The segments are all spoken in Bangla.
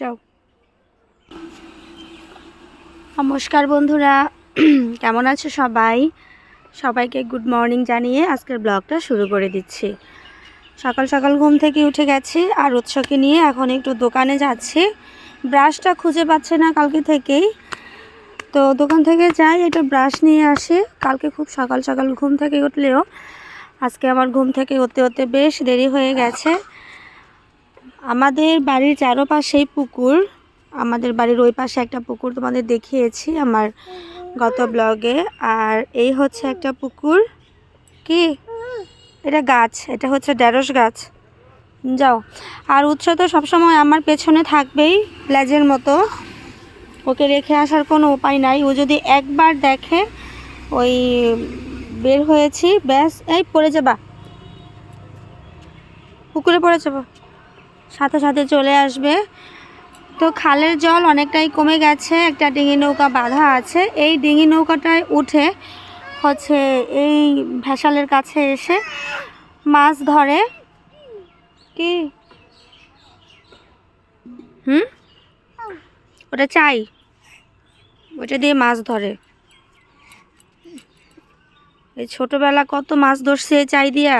যাও। নমস্কার বন্ধুরা, কেমন আছো সবাই? সবাইকে গুড মর্নিং জানিয়ে আজকের ব্লগটা শুরু করে দিচ্ছি। সকাল সকাল ঘুম থেকে উঠে গেছি আর উৎসকে নিয়ে এখন একটু দোকানে যাচ্ছি। ব্রাশটা খুঁজে পাচ্ছে না কালকে থেকেই। তো দোকান থেকে যাই এটা ব্রাশ নিয়ে আসে। কালকে খুব সকাল সকাল ঘুম থেকে উঠলেও আজকে আমার ঘুম থেকে উঠতে উঠতে বেশ দেরি হয়ে গেছে। আমাদের বাড়ির চারপাশেই পুকুর। আমাদের বাড়ির ওই পাশে একটা পুকুর তোমাদের দেখিয়েছি আমার গত ব্লগে। আর এই হচ্ছে একটা পুকুর। কি? এটা গাছ, এটা হচ্ছে ঢেঁড়স গাছ। যাও। আর উৎস তো সবসময় আমার পেছনে থাকবেই, লেজের মতো। ওকে রেখে আসার কোনো উপায় নাই। ও যদি একবার দেখে, ওই বের হয়েছি, ব্যাস, এই পড়ে যাবা। পুকুরে পড়ে যাব। সাথে সাথে চলে আসবে। তো খালের জল অনেকটাই কমে গেছে, একটা ডিঙি নৌকা বাঁধা আছে। এই ডিঙি নৌকাটায় উঠে হচ্ছে এই ভেসালের কাছে এসে মাছ ধরে। কি? হুম? ওটা চাই। ওটা দিয়ে মাছ ধরে। এই ছোটবেলা কত মাছ ধরছে চাই দিয়া।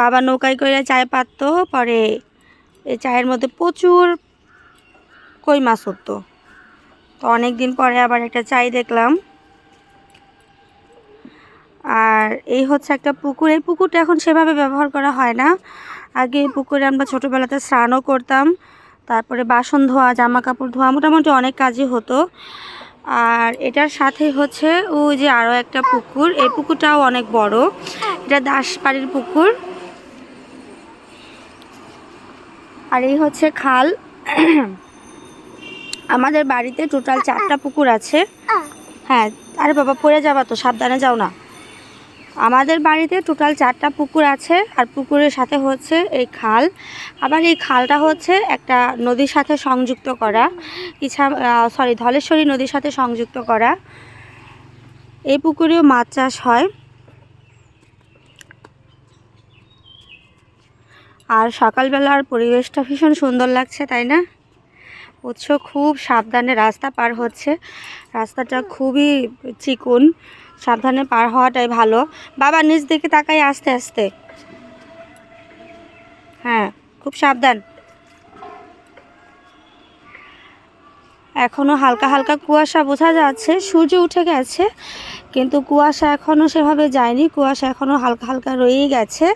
বাবা নৌকায় করে চায় পাততো পরে এই চায়ের মধ্যে প্রচুর কই মাছ হতো তো অনেক দিন পরে আবার একটা চাই দেখলাম। আর এই হচ্ছে একটা পুকুর। এই পুকুরটা এখন সেভাবে ব্যবহার করা হয় না। আগে পুকুরে আমরা ছোটোবেলাতে স্নানও করতাম। তারপরে বাসন ধোয়া জামা কাপড় ধোয়া মোটামুটি অনেক কাজই হতো। আর এটার সাথে হচ্ছে ওই যে আরও একটা পুকুর। এই পুকুরটাও অনেক বড়। এটা দাসবাড়ির পুকুর। আর এই হচ্ছে খাল। আমাদের বাড়িতে টোটাল চারটা পুকুর আছে। হ্যাঁ আরে বাবা, পড়ে যাবা তো, সাবধানে যাও না। আমাদের বাড়িতে টোটাল চারটা পুকুর আছে, আর পুকুরের সাথে হচ্ছে এই খাল। আবার এই খালটা হচ্ছে একটা নদীর সাথে সংযুক্ত করা। ইছা সরি ধলেশ্বরী নদীর সাথে সংযুক্ত করা। এই পুকুরেও মাছ চাষ হয়। আর সকালবেলার পরিবেশটা ভীষণ সুন্দর লাগছে, তাই না? উৎস খুব সাবধানে রাস্তা পার হচ্ছে। রাস্তাটা খুবই চিকুন, সাবধানে পার হওয়াটাই ভালো। বাবা নিজ দিকে তাকাই আস্তে আস্তে। হ্যাঁ খুব সাবধান। এখনও হালকা হালকা কুয়াশা বোঝা যাচ্ছে, সূর্য উঠে গেছে, কিন্তু কুয়াশা এখনও সেভাবে যায়নি। কুয়াশা এখনও হালকা হালকা রয়েই গেছে।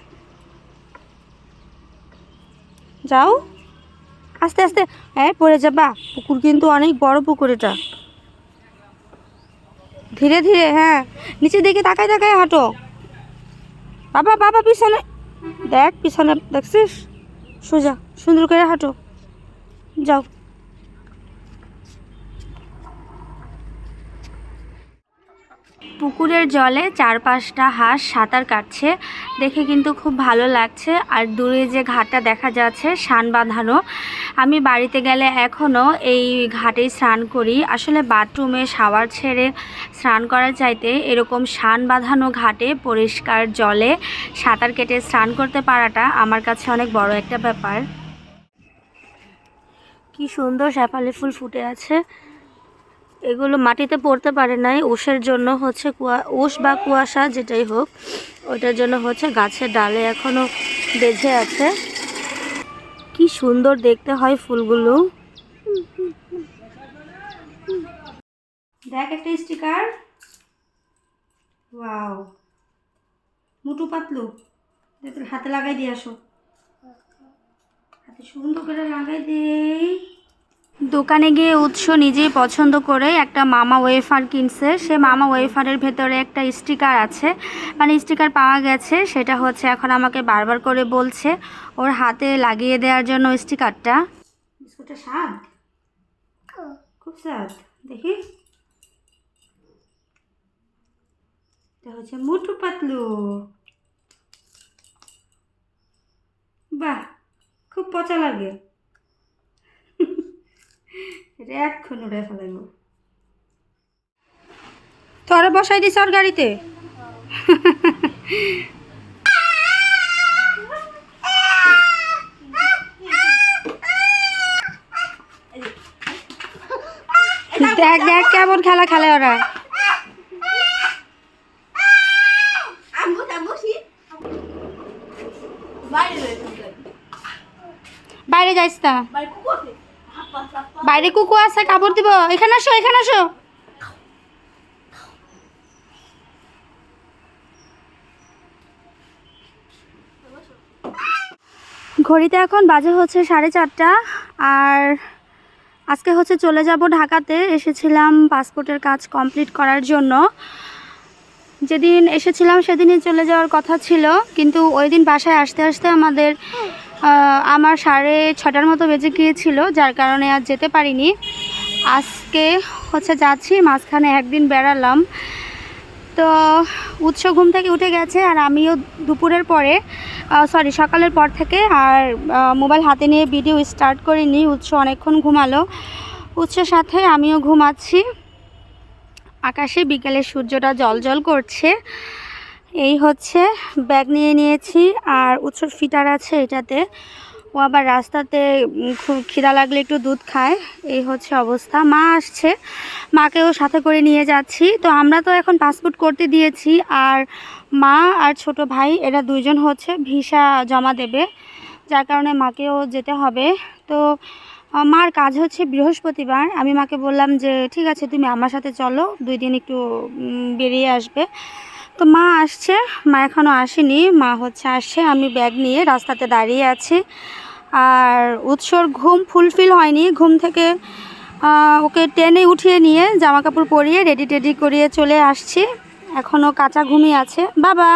যাও। আস্তে আস্তে। হ্যাঁ পড়ে যাবা। পুকুর কিন্তু অনেক বড় পুকুর এটা। ধীরে ধীরে হ্যাঁ। নিচে দিকে তাকায় তাকায় হাঁটো। বাবা বাবা, পিছনে। দেখ, পিছনে, দেখছিস? সোজা, সুন্দর করে হাঁটো। যাও। পুকুরের জলে চার পাঁচটা হাঁস সাঁতার কাটছে। দেখে কিন্তু খুব ভালো লাগছে। আর দূরে যে ঘাটটা দেখা যাচ্ছে সান বাঁধানো। আমি বাড়িতে গেলে এখনও এই ঘাটেই স্নান করি। আসলে বাথরুমে শাওয়ার ছেড়ে স্নান করার চাইতে এরকম সান বাঁধানো ঘাটে পরিষ্কার জলে সাঁতার কেটে স্নান করতে পারাটা আমার কাছে অনেক বড় একটা ব্যাপার। কি সুন্দর শেফালি ফুল ফুটে আছে। এগুলো মাটিতে পড়তে পারে নাই। ওষের জন্য হচ্ছে কুয়া ওষ বা কুয়াশা যেটাই হোক, ওইটার জন্য হচ্ছে গাছের ডালে এখনও বেঁধে আছে। কি সুন্দর দেখতে হয় ফুলগুলো। দেখ একটা স্টিকার। ওয়াও। মুটু পাতলু। হাতে লাগাই দিয়ে আসো। হাতে সুন্দর করে লাগাই দেই দোকানে গিয়ে উৎস নিজেই পছন্দ করে একটা মামা ওয়েফার কিনছে। সে মামা ওয়েফারের ভেতরে একটা স্টিকার আছে। মানে স্টিকার পাওয়া গেছে, সেটা হচ্ছে এখন আমাকে বারবার করে বলছে ওর হাতে লাগিয়ে দেওয়ার জন্য স্টিকারটা। বিস্কুটটা স্বাদ? খুব স্বাদ। দেখি। হচ্ছে পাতলু। বাহ, খুব পচা লাগে। এটা এক্ষণ উড়ে ফেলাইব। তোরে বসাই দিস ওর গাড়িতে। দেখ দেখ, কেমন খেলা খেলে ওরা। বাইরে যাইস না বাইরে কুকু আছে, কাপড় দিব। এখানে আসো এখানে আসো। ঘড়িতে এখন বাজে হচ্ছে সাড়ে চারটা, আর আজকে হচ্ছে চলে যাব ঢাকাতে। এসেছিলাম পাসপোর্টের কাজ কমপ্লিট করার জন্য। যেদিন এসেছিলাম সেদিনই চলে যাওয়ার কথা ছিল, কিন্তু ওই দিন বাসায় আসতে আসতে আমাদের আমার সাড়ে ছটার মতো বেজে গিয়েছিল, যার কারণে আর যেতে পারিনি। আজকে হচ্ছে যাচ্ছি, মাঝখানে একদিন বেড়ালাম। তো উৎস ঘুম থেকে উঠে গেছে আর আমিও দুপুরের পরে সরি সকালের পর থেকে আর মোবাইল হাতে নিয়ে ভিডিও স্টার্ট করিনি, উৎস অনেকক্ষণ ঘুমালো। উৎসের সাথে আমিও ঘুমাচ্ছি। আকাশে বিকেলে সূর্যটা জল জল করছে। এই হচ্ছে ব্যাগ নিয়ে নিয়েছি আর উৎসর ফিটার আছে এটাতে। ও আবার রাস্তাতে খুব খিদা লাগলে একটু দুধ খায়। এই হচ্ছে অবস্থা। মা আসছে। মাকেও সাথে করে নিয়ে যাচ্ছি। তো আমরা তো এখন পাসপোর্ট করতে দিয়েছি আর মা আর ছোট ভাই, এরা দুইজন হচ্ছে ভিসা জমা দেবে। যার কারণে মাকেও যেতে হবে। তো মার কাজ হচ্ছে বৃহস্পতিবার। আমি মাকে বললাম যে, ঠিক আছে, তুমি আমার সাথে চলো। দুই দিন একটু বেরিয়ে আসবে। তো মা আসছে। মা এখনও আসেনি। মা হচ্ছে আসছে। আমি ব্যাগ নিয়ে রাস্তাতে দাঁড়িয়ে আছি। আর উৎসর ঘুম ফুলফিল হয়নি। ঘুম থেকে ওকে টেনে উঠিয়ে নিয়ে জামা কাপড় পরিয়ে রেডি টেডি করিয়ে চলে আসছি। এখনও কাঁচা ঘুমিয়ে আছে। বাবা!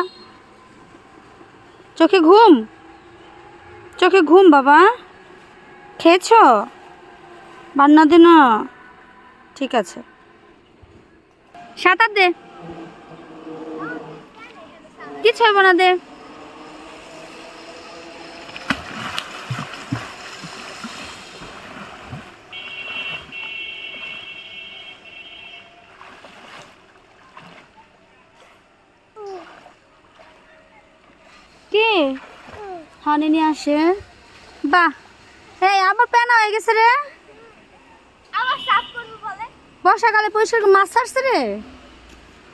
চোখে ঘুম? চোখে ঘুম, বাবা! খেয়েছ? বান্না দে না ঠিক আছে। সাঁতার দে। কিছু হবে না দে। কে? হানি নিয়ে আসে। বাহ। এই আমার পেনা হয়ে গেছে রে। বর্ষাকালে পরিষ্কার মাছ ছাড়ছে রে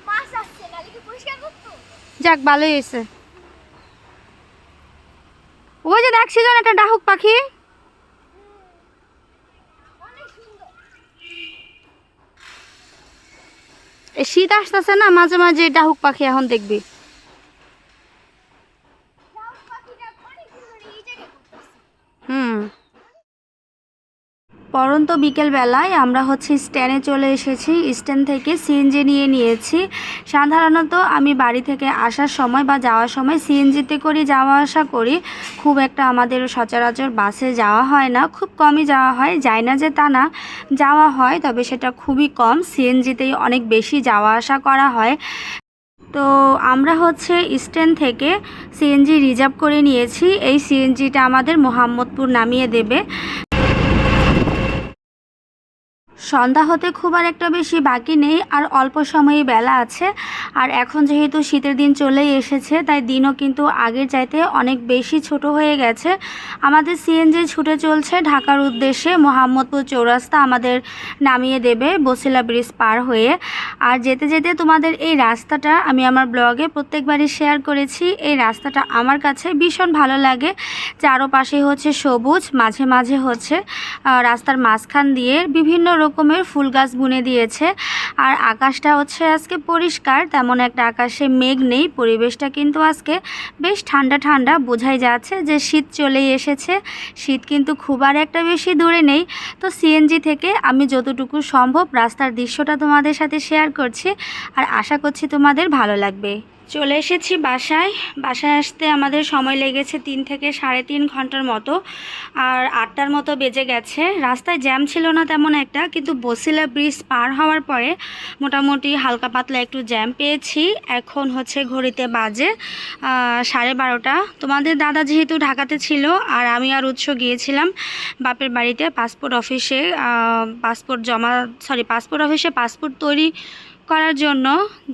মাছ আসছে নালে কি পরিষ্কার করতো যাক, ভালোই হয়েছে। ওই যে দেখছি যেন একটা ডাহুক পাখি। শীত আসতেছে না, মাঝে মাঝে ডাহুক পাখি এখন দেখবি লাউ পাখিটা অনেক সুন্দর এই জায়গায় করতেছে হুম পরন্ত বিকেল বেলায় আমরা হচ্ছে স্ট্যান্ডে চলে এসেছি। স্ট্যান্ড থেকে সিএনজি নিয়ে নিয়েছি। সাধারণত আমি বাড়ি থেকে আসার সময় বা যাওয়ার সময় সিএনজিতে করে যাওয়া আসা করি। খুব একটা আমাদের সচরাচর বাসে যাওয়া হয় না। খুব কমই যাওয়া হয়। যায় না যে তা না, যাওয়া হয়, তবে সেটা খুবই কম। সিএনজিতেই অনেক বেশি যাওয়া আসা করা হয়। তো আমরা হচ্ছে স্ট্যান্ড থেকে সিএনজি রিজার্ভ করে নিয়েছি। এই সিএনজিটা আমাদের মোহাম্মদপুর নামিয়ে দেবে। সন্ধ্যা হতে খুব আর একটা বেশি বাকি নেই আর অল্প সময়ে বেলা আছে। আর এখন যেহেতু শীতের দিন চলেই এসেছে, তাই দিনও কিন্তু আগের চাইতে অনেক বেশি ছোট হয়ে গেছে। আমাদের সিএনজি ছুটে চলছে ঢাকার উদ্দেশ্যে। মোহাম্মদপুর চৌরাস্তা আমাদের নামিয়ে দেবে বসিলা ব্রিজ পার হয়ে। আর যেতে যেতে তোমাদের এই রাস্তাটা আমি আমার ব্লগে প্রত্যেকবারই শেয়ার করেছি। এই রাস্তাটা আমার কাছে ভীষণ ভালো লাগে। চারোপাশে হচ্ছে সবুজ, মাঝে মাঝে হচ্ছে রাস্তার মাঝখান দিয়ে বিভিন্ন রকমের ফুল গাছ বুনে দিয়েছে। আর আকাশটা হচ্ছে আজকে পরিষ্কার, তেমন একটা আকাশে মেঘ নেই, পরিবেশটা কিন্তু আজকে বেশ ঠান্ডা ঠান্ডা। বোঝাই যাচ্ছে যে শীত চলেই এসেছে। শীত কিন্তু খুব আর একটা বেশি দূরে নেই। তো সিএনজি থেকে আমি যতটুকু সম্ভব রাস্তার দৃশ্যটা তোমাদের সাথে শেয়ার করছি। আর আশা করছি তোমাদের ভালো লাগবে। চলে এসেছি বাসায়। বাসায় আসতে আমাদের সময় লেগেছে তিন থেকে সাড়ে তিন ঘণ্টার মতো। আর আটটার মতো বেজে গেছে। রাস্তায় জ্যাম ছিল না তেমন একটা, কিন্তু বসিলা ব্রিজ পার হওয়ার পরে মোটামুটি হালকা পাতলা একটু জ্যাম পেয়েছি। এখন হচ্ছে ঘড়িতে বাজে সাড়ে বারোটা। তোমাদের দাদা যেহেতু ঢাকাতে ছিল, আর আমি আর উৎস গিয়েছিলাম বাপের বাড়িতে, পাসপোর্ট অফিসে পাসপোর্ট জমা সরি পাসপোর্ট অফিসে পাসপোর্ট তৈরি করার জন্য,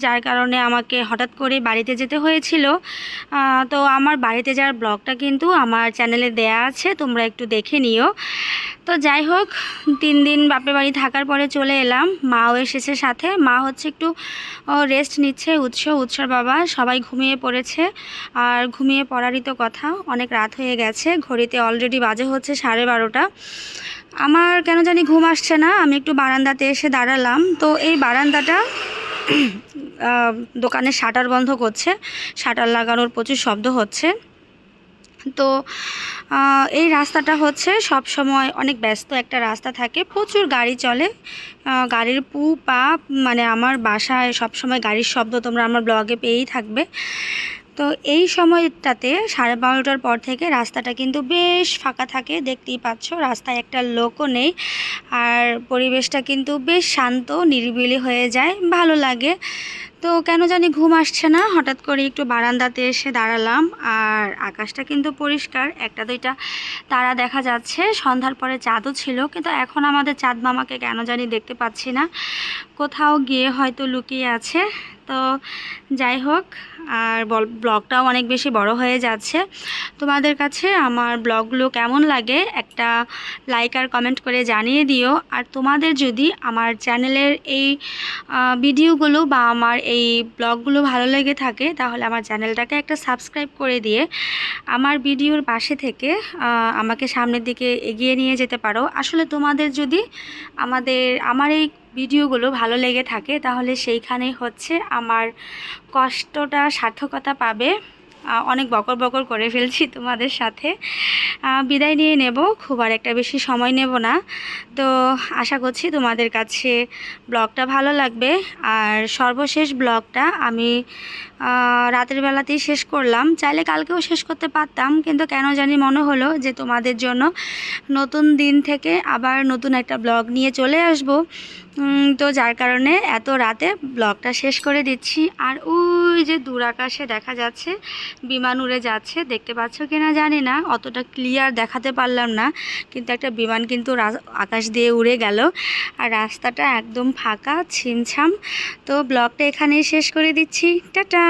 যার কারণে আমাকে হঠাৎ করে বাড়িতে যেতে হয়েছিল। তো আমার বাড়িতে যাওয়ার ব্লগটা কিন্তু আমার চ্যানেলে দেয়া আছে, তোমরা একটু দেখে নিও। তো যাই হোক, তিন দিন বাপের বাড়ি থাকার পরে চলে এলাম। মাও এসেছে সাথে। মা হচ্ছে একটু রেস্ট নিচ্ছে, উৎস, উৎসর বাবা, সবাই ঘুমিয়ে পড়েছে। আর ঘুমিয়ে পড়ারই তো কথা, অনেক রাত হয়ে গেছে, ঘড়িতে অলরেডি বাজে হচ্ছে সাড়ে বারোটা। আমার কেন জানি ঘুম আসছে না আমি একটু বারান্দাতে এসে দাঁড়ালাম। তো এই বারান্দাটা আহ, দোকানের শাটার বন্ধ করছে শাটার লাগানোর প্রচুর শব্দ হচ্ছে। তো এই রাস্তাটা হচ্ছে সব সময় অনেক ব্যস্ত একটা রাস্তা থাকে প্রচুর গাড়ি চলে। গাড়ির পু পা মানে আমার বাসায় সব সময় গাড়ির শব্দ তোমরা আমার ব্লগে পেয়েই থাকবে। তো এই সময়টাতে সাড়ে বারোটার পর থেকে রাস্তাটা কিন্তু বেশ ফাঁকা থাকে, দেখতেই পাচ্ছ। রাস্তায় একটা লোকও নেই আর পরিবেশটা কিন্তু বেশ শান্ত, নিরিবিলি হয়ে যায়, ভালো লাগে। তো কেন জানি ঘুম আসছে না, হঠাৎ করে একটু বারান্দাতে এসে দাঁড়ালাম আর আকাশটা কিন্তু পরিষ্কার, একটা দুইটা তারা দেখা যাচ্ছে, সন্ধ্যার পরে চাঁদও ছিল, কিন্তু এখন আমাদের চাঁদ মামাকে কেন জানি দেখতে পাচ্ছি না। কোথাও গিয়ে হয়তো লুকিয়ে আছে তো যাই হোক, আর বল- ব্লগটাও অনেক বেশি বড় হয়ে যাচ্ছে। তোমাদের কাছে আমার ব্লগগুলো কেমন লাগে একটা লাইক আর কমেন্ট করে জানিয়ে দিও। আর তোমাদের যদি আমার চ্যানেলের এই ভিডিওগুলো বা আমার এই ব্লগগুলো ভালো লেগে থাকে, তাহলে আমার চ্যানেলটাকে একটা সাবস্ক্রাইব করে দিয়ে আমার ভিডিওর পাশে থেকে আমাকে সামনের দিকে এগিয়ে নিয়ে যেতে পারো। আসলে তোমাদের যদি আমাদের, আমার এই ভিডিওগুলো ভালো লেগে থাকে, তাহলে সেইখানেই হচ্ছে আমার কষ্টটা, সার্থকতা পাবে। অনেক বকর বকর করে ফেলছি তোমাদের সাথে। বিদায় নিয়ে নেব, খুব আর একটা বেশি সময় নেব না। তো আশা করছি তোমাদের কাছে ব্লগটা ভালো লাগবে। আর সর্বশেষ ব্লগটা আমি রাতের বেলাতেই শেষ করলাম। চাইলে কালকেও শেষ করতে পারতাম, কিন্তু কেন জানি মনে হলো যে তোমাদের জন্য নতুন দিন থেকে আবার নতুন একটা ব্লগ নিয়ে চলে আসব। তো যার কারণে এত রাতে ব্লগটা শেষ করে দিচ্ছি। আর ওই যে দূর আকাশে দেখা যাচ্ছে, বিমান উড়ে যাচ্ছে, দেখতে পাচ্ছ কি না জানি না, অতটা ক্লিয়ার দেখাতে পারলাম না। কিন্তু একটা বিমান কিন্তু আকাশ দিয়ে উড়ে গেল। আর রাস্তাটা একদম ফাঁকা, ছিমছাম। তো ব্লগটা এখানেই শেষ করে দিচ্ছি। টাটা!